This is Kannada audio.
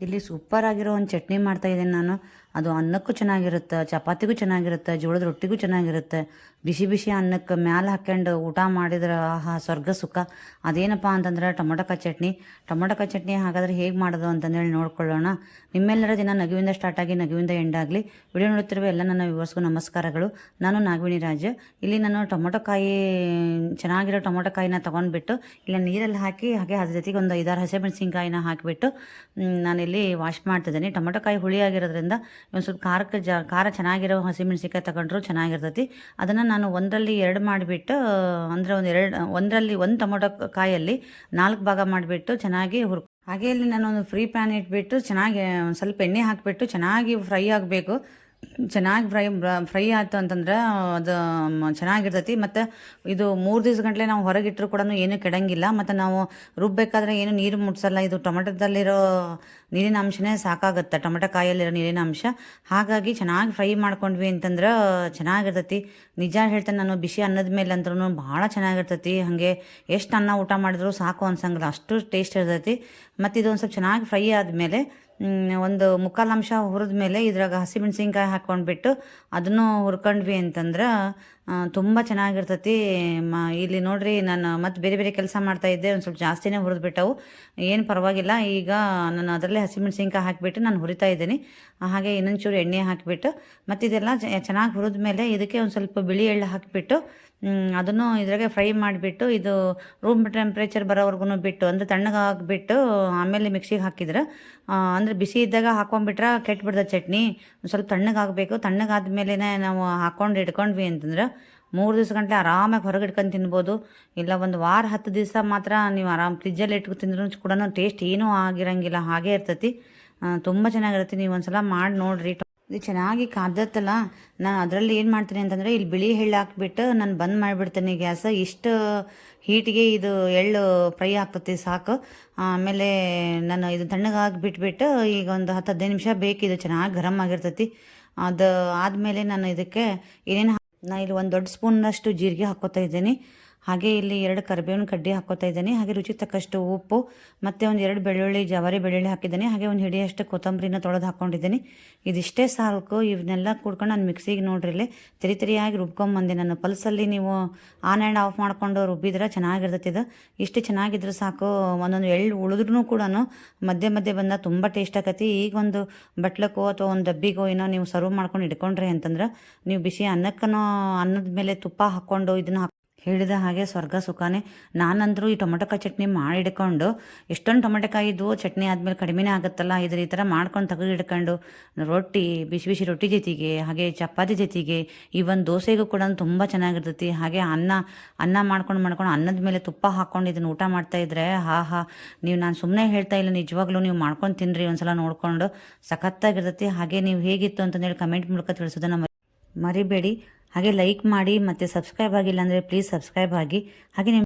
ಇಲ್ಲಿ ಸೂಪರ್ ಆಗಿರೋ ಒಂದು ಚಟ್ನಿ ಮಾಡ್ತಾ ಇದ್ದೀನಿ ನಾನು. ಅದು ಅನ್ನಕ್ಕೂ ಚೆನ್ನಾಗಿರುತ್ತೆ, ಚಪಾತಿಗೂ ಚೆನ್ನಾಗಿರುತ್ತೆ, ಜೋಳದ ರೊಟ್ಟಿಗೂ ಚೆನ್ನಾಗಿರುತ್ತೆ. ಬಿಸಿ ಬಿಸಿ ಅನ್ನಕ್ಕೆ ಮ್ಯಾಲೆ ಹಾಕ್ಕೊಂಡು ಊಟ ಮಾಡಿದ್ರೆ, ಆಹಾ, ಸ್ವರ್ಗ ಸುಖ. ಅದೇನಪ್ಪ ಅಂತಂದ್ರೆ ಟೊಮೊಟೊಕ ಚಟ್ನಿ. ಟೊಮೊಟೊಕ ಚಟ್ನಿ ಹಾಗಾದ್ರೆ ಹೇಗೆ ಮಾಡೋದು ಅಂತಂದೇಳಿ ನೋಡ್ಕೊಳ್ಳೋಣ. ನಿಮ್ಮೆಲ್ಲರ ದಿನ ನಗುವಿಂದ ಸ್ಟಾರ್ಟ್ ಆಗಿ ನಗುವಿಂದ ಎಂಡ್ ಆಗಲಿ. ವಿಡಿಯೋ ನೋಡುತ್ತಿರುವ ಎಲ್ಲ ನನ್ನ ವ್ಯೂವರ್ಸ್ಗೂ ನಮಸ್ಕಾರಗಳು. ನಾನು ನಾಗವಿಣಿ ರಾಜ. ಇಲ್ಲಿ ನಾನು ಟೊಮೊಟೊಕಾಯಿ, ಚೆನ್ನಾಗಿರೋ ಟೊಮೊಟೊಕಾಯಿನ ತೊಗೊಂಡ್ಬಿಟ್ಟು, ಇಲ್ಲ ನೀರಲ್ಲಿ ಹಾಕಿ, ಹಾಗೆ ಅದ್ರ ಜೊತೆಗೆ ಒಂದು ಐದಾರು ಹಸಿಮೆಣಸಿನ್ಕಾಯಿನ ಹಾಕಿಬಿಟ್ಟು ನಾನಿಲ್ಲಿ ವಾಶ್ ಮಾಡ್ತಿದ್ದೀನಿ. ಟೊಮೊಟೊಕಾಯಿ ಹುಳಿ ಆಗಿರೋದ್ರಿಂದ ಒಂದು ಸ್ವಲ್ಪ ಖಾರಕ್ಕೆ ಜ, ಖಾರ ಚೆನ್ನಾಗಿರೋ ಹಸಿಮೆಣಸಿಕಾಯಿ ತಗೊಂಡ್ರು ಚೆನ್ನಾಗಿರ್ತೈತಿ. ಅದನ್ನು ನಾನು ಒಂದರಲ್ಲಿ ಎರಡು ಮಾಡಿಬಿಟ್ಟು, ಅಂದರೆ ಒಂದು ಎರಡು, ಒಂದರಲ್ಲಿ ಒಂದು ಟೊಮೊಟೊ ಕಾಯಲ್ಲಿ ನಾಲ್ಕು ಭಾಗ ಮಾಡಿಬಿಟ್ಟು ಚೆನ್ನಾಗಿ ಹುರ್ಕೊ, ಹಾಗೆ ಇಲ್ಲಿ ನಾನು ಒಂದು ಫ್ರೀ ಪ್ಯಾನ್ ಇಟ್ಬಿಟ್ಟು ಚೆನ್ನಾಗಿ ಸ್ವಲ್ಪ ಎಣ್ಣೆ ಹಾಕಿಬಿಟ್ಟು ಚೆನ್ನಾಗಿ ಫ್ರೈ ಆಗಬೇಕು. ಚೆನ್ನಾಗಿ ಫ್ರೈ ಫ್ರೈ ಆಯ್ತು ಅಂತಂದ್ರೆ, ಅದು ಚೆನ್ನಾಗಿರ್ತೈತಿ. ಮತ್ತು ಇದು ಮೂರು ದಿವಸ ಗಂಟಲೆ ನಾವು ಹೊರಗಿಟ್ಟರು ಕೂಡ ಏನು ಕೆಡಂಗಿಲ್ಲ. ಮತ್ತು ನಾವು ರುಬ್ಬೇಕಾದ್ರೆ ಏನು ನೀರು ಮುಟ್ಸಲ್ಲ. ಇದು ಟೊಮೆಟೊದಲ್ಲಿರೋ ನೀರಿನ ಅಂಶನೇ ಸಾಕಾಗುತ್ತೆ. ಟೊಮೆಟೊ ಕಾಯಲ್ಲಿರೋ ನೀರಿನ ಅಂಶ. ಹಾಗಾಗಿ ಚೆನ್ನಾಗಿ ಫ್ರೈ ಮಾಡ್ಕೊಂಡ್ವಿ ಅಂತಂದ್ರೆ ಚೆನ್ನಾಗಿರ್ತೈತಿ. ನಿಜ ಹೇಳ್ತೇನೆ ನಾನು, ಬಿಸಿ ಅನ್ನದ ಮೇಲೆ ಅಂದ್ರೂ ಭಾಳ ಚೆನ್ನಾಗಿರ್ತೈತಿ. ಹಾಗೆ ಎಷ್ಟು ಅನ್ನ ಊಟ ಮಾಡಿದ್ರು ಸಾಕು ಅನ್ಸಂಗಿಲ್ಲ. ಅಷ್ಟು ಟೇಸ್ಟ್ ಇರ್ತೈತಿ. ಮತ್ತು ಇದು ಒಂದು ಸ್ವಲ್ಪ ಚೆನ್ನಾಗಿ ಫ್ರೈ ಆದಮೇಲೆ ಒಂದು ಮುಕ್ಕಾಲು ಅಂಶ ಹುರಿದ ಮೇಲೆ ಇದ್ರಾಗ ಹಸಿಮೆಣ್ಸಿನ್ಕಾಯಿ ಹಾಕ್ಕೊಂಡ್ಬಿಟ್ಟು ಅದನ್ನು ಹುರ್ಕೊಂಡ್ವಿ ಅಂತಂದ್ರೆ ತುಂಬ ಚೆನ್ನಾಗಿರ್ತತಿ. ಮ, ಇಲ್ಲಿ ನೋಡ್ರಿ ನಾನು ಮತ್ತೆ ಬೇರೆ ಬೇರೆ ಕೆಲಸ ಮಾಡ್ತಾ ಇದ್ದೆ, ಒಂದು ಸ್ವಲ್ಪ ಜಾಸ್ತಿನೇ ಹುರಿದ್ಬಿಟ್ಟವು. ಏನು ಪರವಾಗಿಲ್ಲ, ಈಗ ನಾನು ಅದರಲ್ಲೇ ಹಸಿಮೆಣ್ಸಿನ್ಕಾಯಿ ಹಾಕಿಬಿಟ್ಟು ನಾನು ಹುರಿತಾ ಇದ್ದೀನಿ. ಹಾಗೆ ಇನ್ನೊಂಚೂರು ಎಣ್ಣೆ ಹಾಕಿಬಿಟ್ಟು, ಮತ್ತು ಇದೆಲ್ಲ ಚೆನ್ನಾಗಿ ಹುರಿದ ಮೇಲೆ ಇದಕ್ಕೆ ಒಂದು ಸ್ವಲ್ಪ ಬಿಳಿ ಎಳ್ಳು ಹಾಕಿಬಿಟ್ಟು ಅದನ್ನು ಇದ್ರಾಗೆ ಫ್ರೈ ಮಾಡಿಬಿಟ್ಟು, ಇದು ರೂಮ್ ಟೆಂಪ್ರೇಚರ್ ಬರೋವರೆಗೂ ಬಿಟ್ಟು, ಅಂದರೆ ತಣ್ಣಗಾಗ್ಬಿಟ್ಟು ಆಮೇಲೆ ಮಿಕ್ಸಿಗೆ ಹಾಕಿದ್ರೆ ಅಂದರೆ ಬಿಸಿ ಇದ್ದಾಗ ಹಾಕೊಂಡ್ಬಿಟ್ರೆ ಬಿಡ್ದ ಚಟ್ನಿ. ಸ್ವಲ್ಪ ತಣ್ಣಗಾಗಬೇಕು ತಣ್ಣಗಾದ್ಮೇಲೆ ನಾವು ಹಾಕೊಂಡು ಇಟ್ಕೊಂಡ್ವಿ ಅಂತಂದ್ರೆ ಮೂರು ದಿವಸ ಗಂಟೆ ಆರಾಮಾಗಿ ಹೊರಗೆ ಇಟ್ಕೊಂಡು ತಿನ್ಬೋದು. ಇಲ್ಲ, ಒಂದು ವಾರ ಹತ್ತು ದಿವಸ ಮಾತ್ರ ನೀವು ಆರಾಮ್ ಫ್ರಿಜ್ಜಲ್ಲಿ ಇಟ್ಕೊ ತಿಂದ್ರೂ ಕೂಡ ಟೇಸ್ಟ್ ಏನೂ ಆಗಿರಂಗಿಲ್ಲ, ಹಾಗೇ ಇರ್ತೈತಿ. ತುಂಬ ಚೆನ್ನಾಗಿರುತ್ತೆ. ನೀವು ಒಂದು ಸಲ ಮಾಡಿ ನೋಡಿರಿ. ಇದು ಚೆನ್ನಾಗಿ ಕಾದತ್ತಲ್ಲ. ನಾನು ಅದರಲ್ಲಿ ಏನು ಮಾಡ್ತೀನಿ ಅಂತಂದರೆ, ಇಲ್ಲಿ ಬಿಳಿ ಎಳ್ಳು ಹಾಕ್ಬಿಟ್ಟು ನಾನು ಬಂದ್ ಮಾಡಿಬಿಡ್ತೀನಿ ಗ್ಯಾಸ್. ಇಷ್ಟು ಹೀಟಿಗೆ ಇದು ಎಳ್ಳು ಫ್ರೈ ಆಗ್ತತಿ ಸಾಕು. ಆಮೇಲೆ ನಾನು ಇದು ತಣ್ಣಗಾಗಿ ಬಿಟ್ಬಿಟ್ಟು ಈಗ ಒಂದು ಹತ್ತು ಹದಿನೈದು ನಿಮಿಷ ಬೇಕಿದು. ಚೆನ್ನಾಗಿ ಗರಮ್ ಆಗಿರ್ತೈತಿ. ಅದು ಆದಮೇಲೆ ನಾನು ಇದಕ್ಕೆ ಏನೇನು ನಾ ಇಲ್ಲಿ ಒಂದು ದೊಡ್ಡ ಸ್ಪೂನ್ನಷ್ಟು ಜೀರಿಗೆ ಹಾಕ್ಕೋತಾ ಇದ್ದೀನಿ. ಹಾಗೆ ಇಲ್ಲಿ ಎರಡು ಕರಿಬೇವಿನ ಕಡ್ಡಿ ಹಾಕೋತಾ ಇದ್ದೀನಿ. ಹಾಗೆ ರುಚಿ ತಕ್ಕಷ್ಟು ಉಪ್ಪು, ಮತ್ತು ಒಂದು ಎರಡು ಬೆಳ್ಳುಳ್ಳಿ, ಜವಾರಿ ಬೆಳ್ಳುಳ್ಳಿ ಹಾಕಿದ್ದೀನಿ. ಹಾಗೆ ಒಂದು ಹಿಡಿಯಷ್ಟು ಕೊತ್ತಂಬರಿನ ತೊಳೆದು ಹಾಕ್ಕೊಂಡಿದ್ದೀನಿ ಇದಿಷ್ಟೇ ಸಾಕು. ಇವನ್ನೆಲ್ಲ ಕೂಡ್ಕೊಂಡು ನಾನು ಮಿಕ್ಸಿಗೆ ನೋಡ್ರಿ ಇಲ್ಲಿ. ತಿರಿ ತಿರಿಯಾಗಿ ರುಬ್ಕೊಂಬಂದೆ ನಾನು. ಪಲ್ಸಲ್ಲಿ ನೀವು ಆನ್ ಆ್ಯಂಡ್ ಆಫ್ ಮಾಡ್ಕೊಂಡು ರುಬ್ಬಿದ್ರೆ ಚೆನ್ನಾಗಿರ್ತೈತಿ ಇದು. ಇಷ್ಟು ಚೆನ್ನಾಗಿದ್ರೆ ಸಾಕು. ಒಂದೊಂದು ಎಳ್ಳು ಉಳಿದ್ರೂ ಕೂಡ ಮಧ್ಯೆ ಮಧ್ಯೆ ಬಂದ ತುಂಬ ಟೇಸ್ಟ್ ಆಕತಿ. ಈಗ ಒಂದು ಬಟ್ಲಕ್ಕೋ ಅಥವಾ ಒಂದು ಡಬ್ಬಿಗೋ ಏನೋ ನೀವು ಸರ್ವ್ ಮಾಡ್ಕೊಂಡು ಇಟ್ಕೊಂಡ್ರಿ ಅಂತಂದ್ರೆ ನೀವು ಬಿಸಿ ಅನ್ನಕ್ಕನೋ ಅನ್ನದ ಮೇಲೆ ತುಪ್ಪ ಹಾಕ್ಕೊಂಡು ಇದನ್ನು ಹೇಳಿದ ಹಾಗೆ ಸ್ವರ್ಗ ಸುಖಾನೇ. ನಾನಂದರೂ ಈ ಟೊಮೆಟೊಕಾಯಿ ಚಟ್ನಿ ಮಾಡಿ ಇಡ್ಕೊಂಡು ಎಷ್ಟೊಂದು ಟೊಮೆಟೊಕಾಯಿ ಇದ್ವು ಚಟ್ನಿ ಆದಮೇಲೆ ಕಡಿಮೆನೇ ಆಗುತ್ತಲ್ಲ ಇದ್ರ ಈ ಥರ ಮಾಡ್ಕೊಂಡು ತೆಗೆದು ಇಟ್ಕೊಂಡು ರೊಟ್ಟಿ, ಬಿಸಿ ಬಿಸಿ ರೊಟ್ಟಿ ಜೊತೆಗೆ, ಹಾಗೆ ಚಪಾತಿ ಜೊತೆಗೆ, ಈವನ್ ದೋಸೆಗೂ ಕೂಡ ತುಂಬ ಚೆನ್ನಾಗಿರ್ತೈತಿ. ಹಾಗೆ ಅನ್ನ ಅನ್ನ ಮಾಡ್ಕೊಂಡು ಮಾಡ್ಕೊಂಡು ಅನ್ನದ ಮೇಲೆ ತುಪ್ಪ ಹಾಕ್ಕೊಂಡು ಇದನ್ನು ಊಟ ಮಾಡ್ತಾ ಇದ್ರೆ, ಹಾ ಹಾ, ನೀವು ನಾನು ಸುಮ್ಮನೆ ಹೇಳ್ತಾ ಇಲ್ಲ, ನಿಜವಾಗ್ಲೂ ನೀವು ಮಾಡ್ಕೊಂಡು ತಿನ್ನಿರಿ ಒಂದ್ಸಲ ನೋಡಿಕೊಂಡು, ಸಖತ್ತಾಗಿರ್ತೈತಿ. ಹಾಗೆ ನೀವು ಹೇಗಿತ್ತು ಅಂತಂದೇಳಿ ಕಮೆಂಟ್ ಮೂಲಕ ತಿಳಿಸೋದನ್ನ ಮರಿ- ಮರಿಬೇಡಿ. ಹಾಗೆ ಲೈಕ್ ಮಾಡಿ ಮತ್ತು ಸಬ್ಸ್ಕ್ರೈಬ್ ಆಗಿಲ್ಲ ಅಂದರೆ ಪ್ಲೀಸ್ ಸಬ್ಸ್ಕ್ರೈಬ್ ಆಗಿ. ಹಾಗೆ ನಿಮ್ಮ